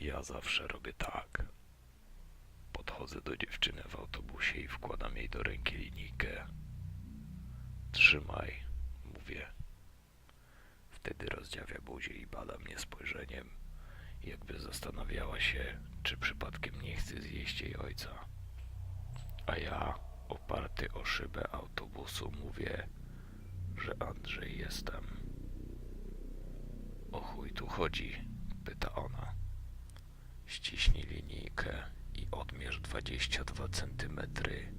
Ja zawsze robię tak. Podchodzę do dziewczyny w autobusie i wkładam jej do ręki linijkę. Trzymaj, mówię. Wtedy rozdziawia buzię i bada mnie spojrzeniem, jakby zastanawiała się, czy przypadkiem nie chce zjeść jej ojca. A ja, oparty o szybę autobusu, mówię, że Andrzej jestem. O chuj tu chodzi? pyta ona. Ściśnij linijkę i odmierz 22 centymetry.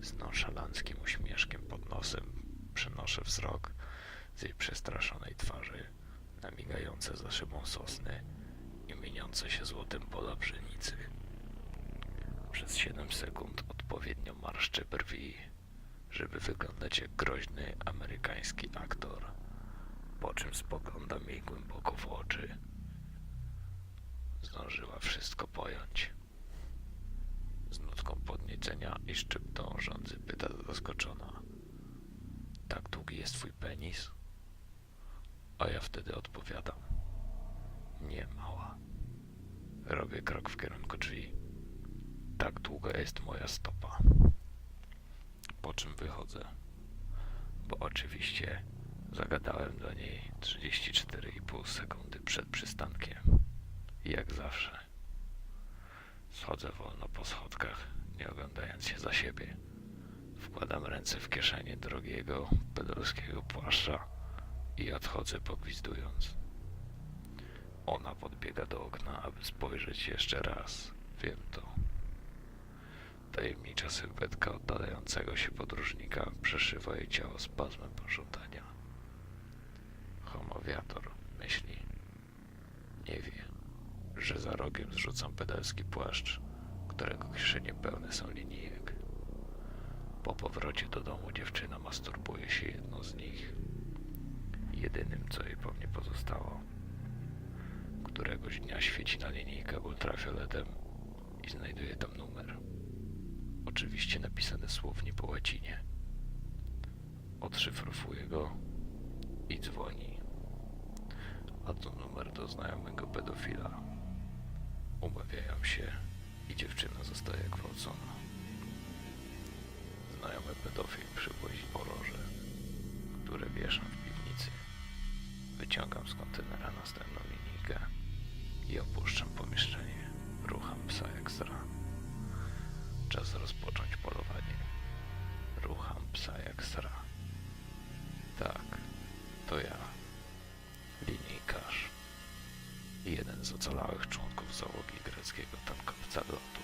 Z nonszalanckim uśmieszkiem pod nosem przenoszę wzrok z jej przestraszonej twarzy na migające za szybą sosny i mieniące się złotem pola pszenicy. Przez 7 sekund odpowiednio marszczę brwi, żeby wyglądać jak groźny amerykański aktor, po czym spoglądam jej głęboko w oczy. Zdążyła wszystko pojąć. Z nutką podniecenia i szczyptą rządzy pyta zaskoczona. Tak długi jest twój penis? A ja wtedy odpowiadam. Nie, mała. Robię krok w kierunku drzwi. Tak długa jest moja stopa. Po czym wychodzę. Bo oczywiście zagadałem do niej 34,5 sekundy przed przystankiem. Zawsze. Schodzę wolno po schodkach, nie oglądając się za siebie. Wkładam ręce w kieszenie drogiego, pedalskiego płaszcza i odchodzę pogwizdując. Ona podbiega do okna, aby spojrzeć jeszcze raz. Wiem to. Tajemnicza sylwetka oddalającego się podróżnika przeszywa jej ciało spazmem pożądania. Homowiator myśli. Nie wie, za rogiem zrzucam pedalski płaszcz, którego kieszenie pełne są linijek. Po powrocie do domu dziewczyna masturbuje się jedną z nich. Jedynym, co jej po mnie pozostało. Któregoś dnia świeci na linijkę ultrafioletem i znajduje tam numer. Oczywiście napisane słownie po łacinie. Odszyfrowuje go i dzwoni. A to numer do znajomego pedofila. Się i dziewczyna zostaje gwałcona. Znajomy pedofil przywozi poroże, które wieszam w piwnicy. Wyciągam z kontenera następną linijkę i opuszczam pomieszczenie. Rucham psa ekstra. Czas rozpocząć polowanie. Rucham psa ekstra. Tak, to ja. Linijkarz. Jeden z ocalałych członków załogi greckiego tankowca do